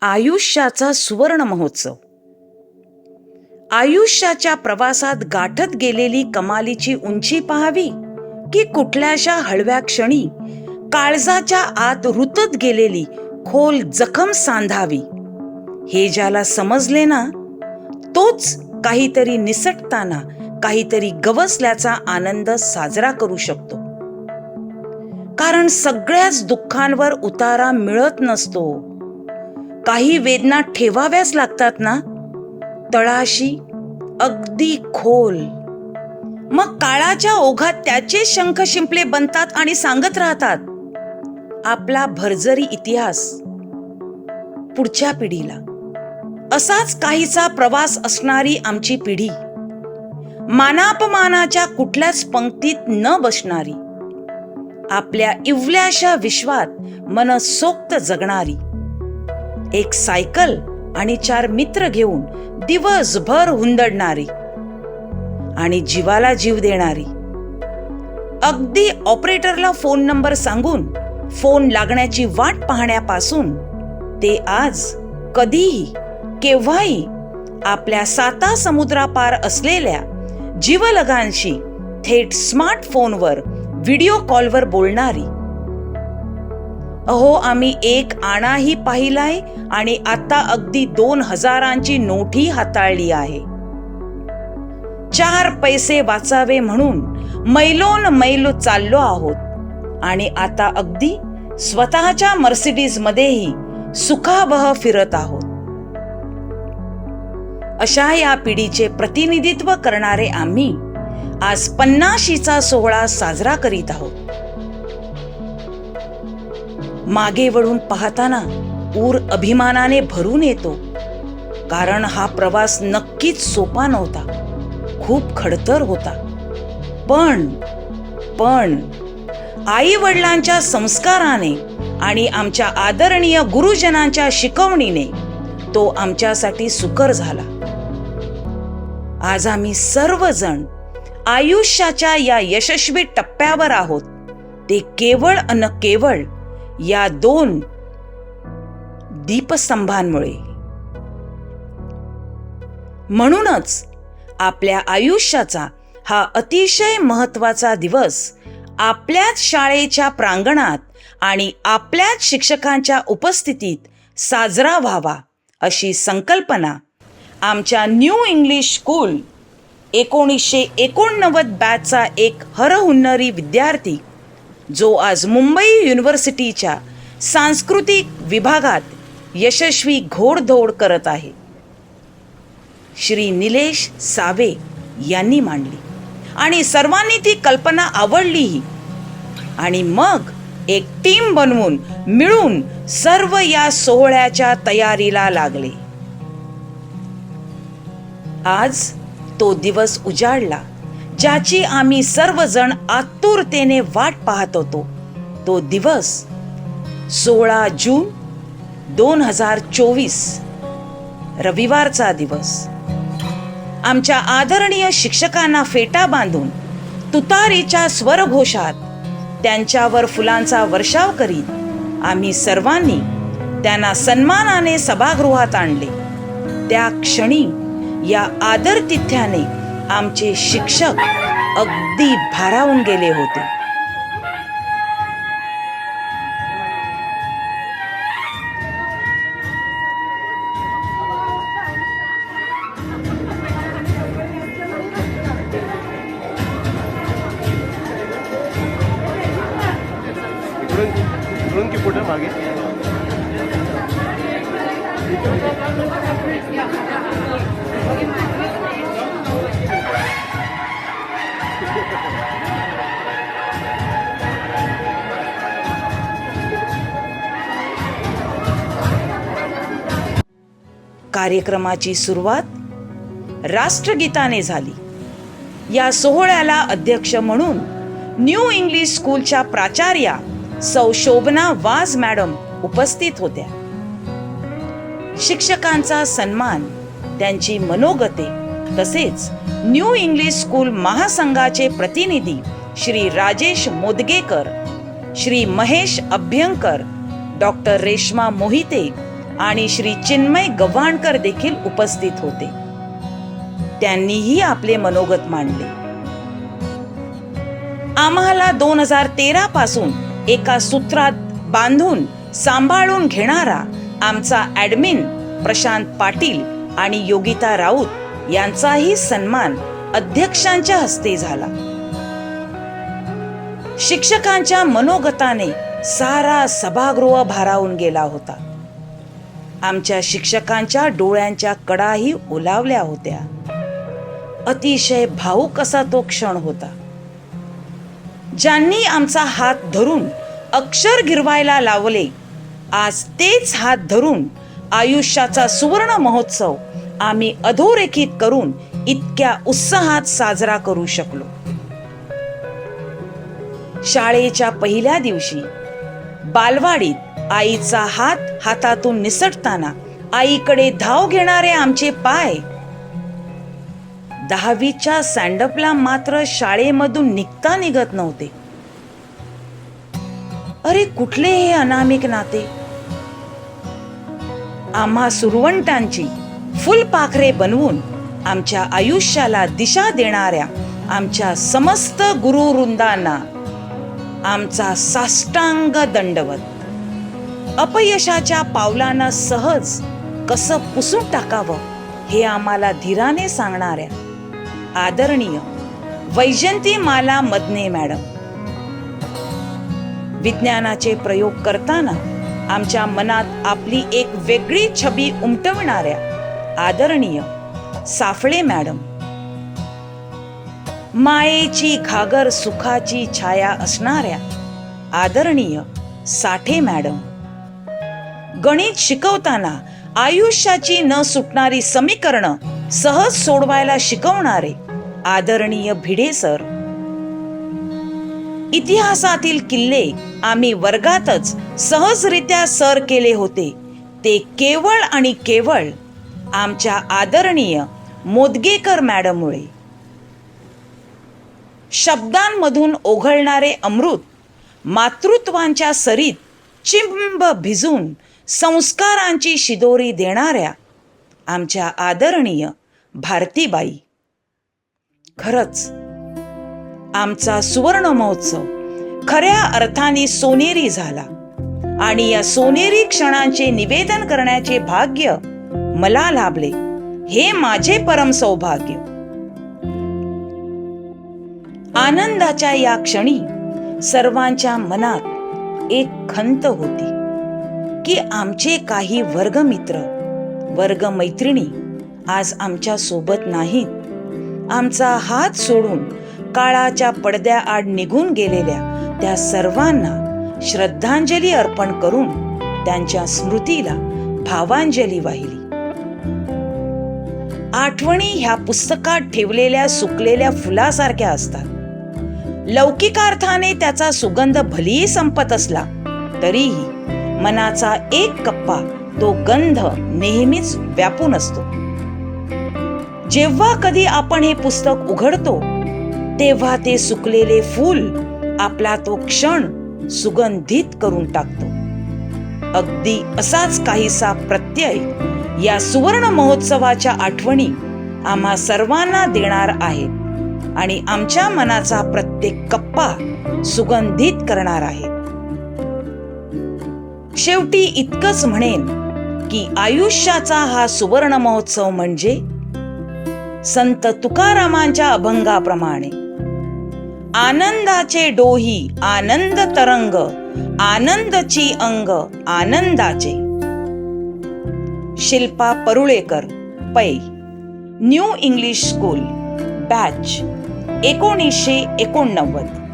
आयुष्याचा सुवर्ण महोत्सव. आयुष्याच्या प्रवासात गाठत गेलेली कमालीची उंची पाहावी की कुठल्याशा हळव्या क्षणी काळजाच्या आत रुतत गेलेली खोल जखम सांधावी. हे ज्याला समजले ना तोच काहीतरी निसटताना काहीतरी गवसल्याचा आनंद साजरा करू शकतो. कारण सगळ्याच दुःखांवर उतारा मिळत नसतो. काही वेदना ठेवाव्याच लागतात ना? तळाशी अगदी खोल. मग काळाच्या ओघात त्याचे शंख शिंपले बनतात आणि सांगत राहतात आपला भरजरी इतिहास पुढच्या पिढीला. असाच काहीचा प्रवास असणारी आमची पिढी. मानापमानाच्या कुठल्याच पंक्तीत न बसणारी. आपल्या इवल्याशा विश्वात मनसोक्त जगणारी. एक सायकल आणि चार मित्र घेऊन दिवसभर हुंदडणारी आणि जीवाला जीव देणारी. अगदी ऑपरेटरला फोन नंबर सांगून फोन लागण्याची वाट पाहण्यापासून ते आज कधीही केव्हाही आपल्या साता समुद्रापार असलेल्या जीवलगांशी थेट स्मार्टफोनवर व्हिडिओ कॉलवर बोलणारी अहो आम्ही एक आणाही पाहिलाय आणि आता अगदी दोन हजारांची नोटही हाताळली आहे. चार पैसे वाचावे म्हणून मैलोन मैल चाललो आहोत आणि आता अगदी स्वतःच्या मर्सिडीज मध्येही सुखाबह फिरत आहोत. अशा या पिढीचे प्रतिनिधित्व करणारे आम्ही आज पन्नाशीचा सोहळा साजरा करीत आहोत. मागे वळून पाहताना ऊर अभिमानाने भरून येतो. कारण हा प्रवास नक्कीच सोपा नव्हता. खूप खडतर होता. पण पण आई वडिलांच्या संस्काराने आणि आमच्या आदरणीय गुरुजनांच्या शिकवणीने तो आमच्यासाठी सुकर झाला. आज आम्ही सर्वजण आयुष्याच्या या यशस्वी टप्प्यावर आहोत. ते केवळ अन केवळ या दोन दीपस्तंभांमुळे. म्हणूनच आपल्या आयुष्याचा हा अतिशय महत्त्वाचा दिवस आपल्याच शाळेच्या प्रांगणात आणि आपल्याच शिक्षकांच्या उपस्थितीत साजरा व्हावा अशी संकल्पना आमच्या न्यू इंग्लिश स्कूल एकोणीसशे एकोणनव्वद बॅचचा एक हरहुन्नरी विद्यार्थी जो आज मुंबई युनिव्हर्सिटीच्या सांस्कृतिक विभागात यशस्वी घोडधोड करत आहे. श्री निलेश सावे यांनी मांडली. आणि सर्वांनी ती कल्पना आवडलीही. आणि मग एक टीम बनवून मिळून सर्व या सोहळ्याच्या तयारीला लागले. आज तो दिवस उजाडला. ज्याची आम्ही सर्वजण आतुरतेने वाट पाहत होतो. तो दिवस सोळा जून दोन हजार चोवीस रविवारचा दिवस. आमच्या आदरणीय शिक्षकांना फेटा बांधून तुतारीच्या स्वरघोषात त्यांच्यावर फुलांचा वर्षाव करीत आम्ही सर्वांनी त्यांना सन्मानाने सभागृहात आणले. त्या क्षणी या आदरतिथ्याने आमचे शिक्षक अगदी भारावून गेले होते. मागे? कार्यक्रमाची सुरुवात राष्ट्रगीताने झाली. या सोहळ्याला अध्यक्ष म्हणून न्यू इंग्लिश स्कूलच्या प्राचार्या सौ शोभना वाज मॅडम उपस्थित होत्या. शिक्षकांचा सन्मान त्यांची मनोगते तसेच न्यू इंग्लिश स्कूल महासंघाचे प्रतिनिधी श्री राजेश मोदगेकर श्री महेश अभ्यंकर डॉक्टर रेश्मा मोहिते आणि श्री चिन्मय गव्हाणकर देखील उपस्थित होते. त्यांनीही आपले मनोगत मांडले. आम्हाला दोन हजार तेरा पासून एका सूत्रात बांधून सांभाळून घेणारा आमचा ऍडमिन प्रशांत पाटील आणि योगिता राऊत यांचाही सन्मान अध्यक्षांच्या हस्ते झाला. शिक्षकांच्या मनोगताने सारा सभागृह भारावून गेला होता. आमच्या शिक्षकांच्या डोळ्यांच्या कडाही ओलावल्या होत्या. अतिशय भाऊक असा तो क्षण होता. ज्यांनी आमचा हात धरून अक्षर गिरवायला लावले आज तेच हात धरून आयुष्याचा सुवर्ण महोत्सव आम्ही अधोरेखित करून इतक्या उत्साहात साजरा करू शकलो. शाळेच्या पहिल्या दिवशी बालवाडीत आईचा हात हातातून निसटताना आईकडे धाव घेणारे आमचे पाय. दहावीच्या सँडअपला मात्र शाळेमधून निघता निघत नव्हते. अरे कुठले हे अनामिक नाते? आम्हा सुरवंटांची फुलपाखरे बनवून आमच्या आयुष्याला दिशा देणाऱ्या आमच्या समस्त गुरुवृंदांना आमचा साष्टांग दंडवत. अपयशाच्या पावलांना सहज कसं पुसून टाकावं हे आम्हाला धीराने सांगणाऱ्या आदरणीय वैजंती माला मदने मॅडम. विज्ञानाचे प्रयोग करताना आमच्या मनात आपली एक वेगळी छबी उमटवणाऱ्या आदरणीय साफळे मॅडम. मायेची घागर सुखाची छाया असणाऱ्या आदरणीय साठे मॅडम. गणित शिकवताना आयुष्याची न सुटणारी समीकरणं सहज सोडवायला शिकवणारे आदरणीय भिडे सर. इतिहासातील किल्ले आम्ही वर्गातच सहजरित्या सर केले होते. ते केवळ आणि केवळ आमच्या आदरणीय मोदगेकर मॅडममुळे. शब्दांमधून ओघळणारे अमृत मातृत्वांच्या सरीत चिंब भिजून संस्कारांची शिदोरी देणाऱ्या आमच्या आदरणीय भारतीबाई. खरंच आमचा सुवर्ण महोत्सव खऱ्या अर्थाने सोनेरी झाला आणि या सोनेरी क्षणांचे निवेदन करण्याचे भाग्य मला लाभले हे माझे परम सौभाग्य. आनंदाच्या या क्षणी सर्वांच्या मनात एक खंत होती. की आमचे काही वर्गमित्र वर्गमैत्रिणी आज आमच्यासोबत नाहीत. आमचा हात सोडून काळाच्या पडद्याआड निघून गेलेल्या त्या सर्वांना श्रद्धांजली अर्पण करून त्यांच्या स्मृतीला भावांजली वाहिली. आठवणी ह्या पुस्तकात ठेवलेल्या सुकलेल्या फुलासारख्या असतात. लौकिकार्थाने त्याचा सुगंध भलीही संपत असला तरीही मनाचा एक कप्पा तो गंध नेहमीच व्यापून असतो. जेव्हा कधी आपण हे पुस्तक उघडतो तेव्हा ते सुकलेले फूल आपला तो क्षण सुगंधित करून टाकतो. अगदी असाच काहीसा प्रत्यय या सुवर्ण महोत्सवाच्या आठवणी आम्हा सर्वांना देणार आहेत आणि आमच्या मनाचा प्रत्येक कप्पा सुगंधित करणार आहे. शेवटी इतकंच म्हणेन की आयुष्याचा हा सुवर्ण महोत्सव म्हणजे संत तुकारामांच्या अभंगाप्रमाणे. आनंदाचे डोही आनंद तरंग आनंदची अंग आनंदाचे. शिल्पा परुळेकर पै. न्यू इंग्लिश स्कूल बॅच एकोणीसशे एकोणनव्वद.